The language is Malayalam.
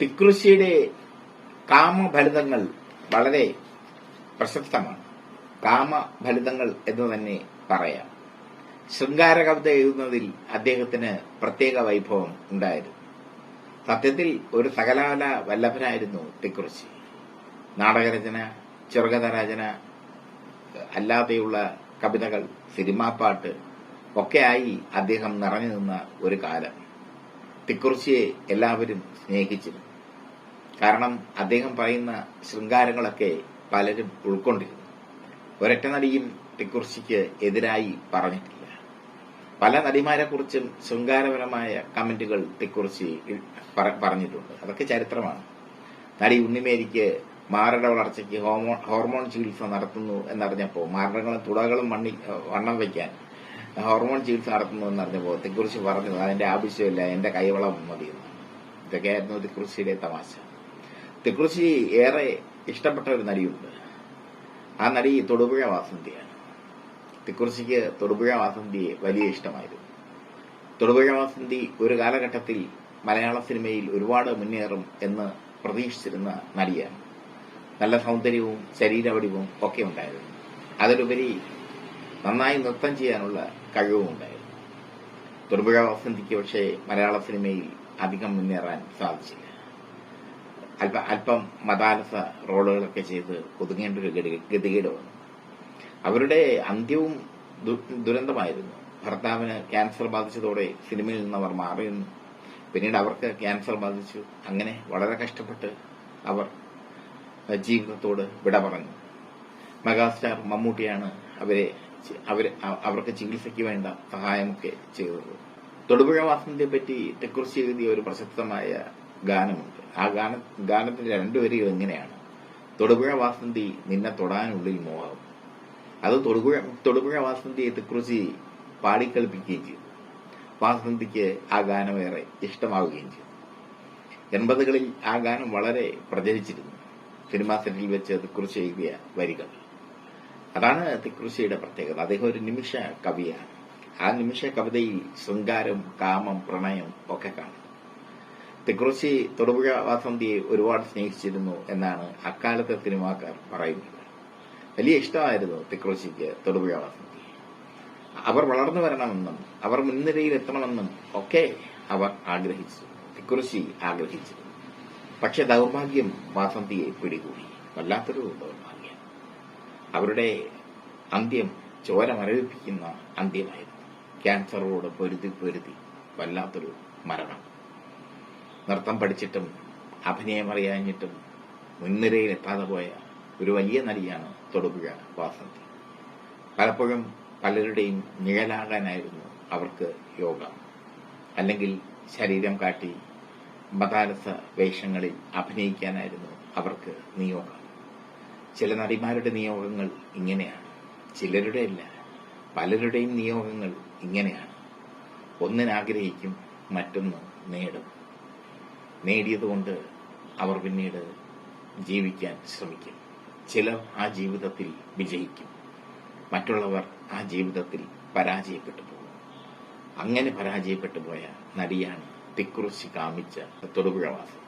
തിക്കൃഷിയുടെ കാമഫലിതങ്ങൾ വളരെ പ്രശസ്തമാണ് കാമഫലിതങ്ങൾ എന്ന് തന്നെ പറയാം. ശൃംഗാര കവിത എഴുതുന്നതിൽ അദ്ദേഹത്തിന് പ്രത്യേക വൈഭവം ഉണ്ടായിരുന്നു. സത്യത്തിൽ ഒരു സകലാല വല്ലഭനായിരുന്നു തിക്കുറിശി നാടകരചന ചെറുകഥ രചന അല്ലാതെയുള്ള കവിതകൾ സിനിമാപ്പാട്ട് ഒക്കെയായി അദ്ദേഹം നിറഞ്ഞു നിന്ന ഒരു കാലം. തിക്കുറിശിയെ എല്ലാവരും സ്നേഹിച്ചിരുന്നു. കാരണം അദ്ദേഹം പറയുന്ന ശൃംഗാരങ്ങളൊക്കെ പലരും ഉൾക്കൊണ്ടിരുന്നു. ഒരൊറ്റ നടിയും തിക്കുറിശിക്ക് എതിരായി പറഞ്ഞിട്ടില്ല. പല നടിമാരെക്കുറിച്ചും ശൃംഗാരപരമായ കമന്റുകൾ തിക്കുറിശി പറഞ്ഞിട്ടുണ്ട്. അതൊക്കെ ചരിത്രമാണ്. നടി ഉണ്ണിമേരിക്ക് മാറയുടെ വളർച്ചയ്ക്ക് ഹോർമോൺ ചികിത്സ നടത്തുന്നു എന്നറിഞ്ഞപ്പോൾ മാരടങ്ങളും തുടകളും മണ്ണി വണ്ണം വയ്ക്കാൻ ഹോർമോൺ ചികിത്സ നടത്തുന്നു എന്നറിഞ്ഞപ്പോൾ തിക്കുറിശി പറഞ്ഞു അതിന്റെ ആവശ്യമില്ല എന്റെ കൈവളം മതിയെന്ന് ഇതൊക്കെയായിരുന്നു തിക്കുറിശിയുടെ തമാശ. തിക്കുറിശി ഏറെ ഇഷ്ടപ്പെട്ട ഒരു നടിയുണ്ട്. ആ നടി തൊടുപുഴ വാസന്തിയാണ്. തിക്കുറിശിക്ക് തൊടുപുഴ വാസന്തിയെ വലിയ ഇഷ്ടമായിരുന്നു. തൊടുപുഴ വാസന്തി ഒരു കാലഘട്ടത്തിൽ മലയാള സിനിമയിൽ ഒരുപാട് മുന്നേറും എന്ന് പ്രതീക്ഷിച്ചിരുന്ന നടിയാണ്. നല്ല സൗന്ദര്യവും ശരീരവടിവും ഒക്കെ ഉണ്ടായിരുന്നു. അതിലുപരി നന്നായി നൃത്തം ചെയ്യാനുള്ള കഴിവും ഉണ്ടായിരുന്നു തൊടുപുഴ വസന്തിക്ക് പക്ഷേ മലയാള സിനിമയിൽ അധികം മുന്നേറാൻ സാധിച്ചില്ല. അല്പ അല്പം മതാലസ റോളുകളൊക്കെ ചെയ്ത് ഒതുങ്ങേണ്ട ഒരു ഗതികേട് വന്നു അവരുടെ അന്ത്യവും ദുരന്തമായിരുന്നു. ഭർത്താവിന് ക്യാൻസർ ബാധിച്ചതോടെ സിനിമയിൽ നിന്ന് അവർ മാറിയിരുന്നു. പിന്നീട് അവർക്ക് ക്യാൻസർ ബാധിച്ചു. അങ്ങനെ വളരെ കഷ്ടപ്പെട്ട് അവർ ജീവിതത്തോട് വിട പറഞ്ഞു. മെഗാസ്റ്റാർ മമ്മൂട്ടിയാണ് അവരെ അവരെ അവർക്ക് ചികിത്സയ്ക്ക് വേണ്ട സഹായമൊക്കെ ചെയ്തത് തൊടുപുഴ വാസന്തിയെ പറ്റി തെക്കുറിച്ച് എഴുതിയ ഒരു പ്രശസ്തമായ ഗാനമുണ്ട്. ആ ഗാന ഗാനത്തിന്റെ രണ്ടുപേരും എങ്ങനെയാണ്? തൊടുപുഴ വാസന്തി നിന്നെ തൊടാനുള്ളിൽ മോഹം. അത് തൊടുപുഴ തൊടുപുഴ വാസന്തിയെ തെക്കുറിച്ച് പാടിക്കളിപ്പിക്കുകയും ചെയ്തു. വാസന്തിക്ക് ആ ഗാനം ഏറെ ഇഷ്ടമാവുകയും ചെയ്തു. എൺപതുകളിൽ ആ ഗാനം വളരെ പ്രചരിച്ചിരുന്നു. സിനിമാ സെറ്റിൽ വെച്ച് തെക്കുറിച്ച് എഴുതിയ വരികൾ. അതാണ് തിക്കൃഷിയുടെ പ്രത്യേകത. അദ്ദേഹം ഒരു നിമിഷ കവിയാണ്. ആ നിമിഷ കവിതയിൽ ശൃംഗാരം കാമം പ്രണയം ഒക്കെ കാണും തിക്കുറിശി തൊടുപുഴ വാസന്തിയെ ഒരുപാട് സ്നേഹിച്ചിരുന്നു എന്നാണ് അക്കാലത്തെ സിനിമാക്കാർ പറയുന്നത്. വലിയ ഇഷ്ടമായിരുന്നു തിക്കുറിശിക്ക് തൊടുപുഴ വാസന്തി അവർ വളർന്നു വരണമെന്നും അവർ മുൻനിരയിൽ എത്തണമെന്നും ഒക്കെ അവർ ആഗ്രഹിച്ചു. തിക്കുറിശി ആഗ്രഹിച്ചിരുന്നു. പക്ഷെ ദൗർഭാഗ്യം വാസന്തിയെ പിടികൂടി. വല്ലാത്തൊരു ദൗർഭാഗ്യം. അവരുടെ അന്ത്യം ചോര മരവിപ്പിക്കുന്ന അന്ത്യമായിരുന്നു. ക്യാൻസറോട് പൊരുതി പൊരുതി വല്ലാത്തൊരു മരണം. നൃത്തം പഠിച്ചിട്ടും അഭിനയം അറിയാഞ്ഞിട്ടും മുൻനിരയിൽ എത്താതെ പോയ ഒരു വലിയ നടിയാണ് തൊടുപുഴ വാസന്തി. പലപ്പോഴും പലരുടെയും നിഴലാകാനായിരുന്നു അവർക്ക് യോഗ. അല്ലെങ്കിൽ ശരീരം കാട്ടി മതാലസ വേഷങ്ങളിൽ അഭിനയിക്കാനായിരുന്നു അവർക്ക് നിയോഗം. ചില നടിമാരുടെ നിയോഗങ്ങൾ ഇങ്ങനെയാണ്. ചിലരുടെ അല്ല പലരുടെയും നിയോഗങ്ങൾ ഇങ്ങനെയാണ്. ഒന്നിനാഗ്രഹിക്കും മറ്റൊന്ന് നേടും. നേടിയതുകൊണ്ട് അവർ പിന്നീട് ജീവിക്കാൻ ശ്രമിക്കും. ചിലർ ആ ജീവിതത്തിൽ വിജയിക്കും. മറ്റുള്ളവർ ആ ജീവിതത്തിൽ പരാജയപ്പെട്ടു പോകും. അങ്ങനെ പരാജയപ്പെട്ടു പോയ നടിയാണ് തിക്കുറിശി കാമിച്ച തൊടുപുഴവാസം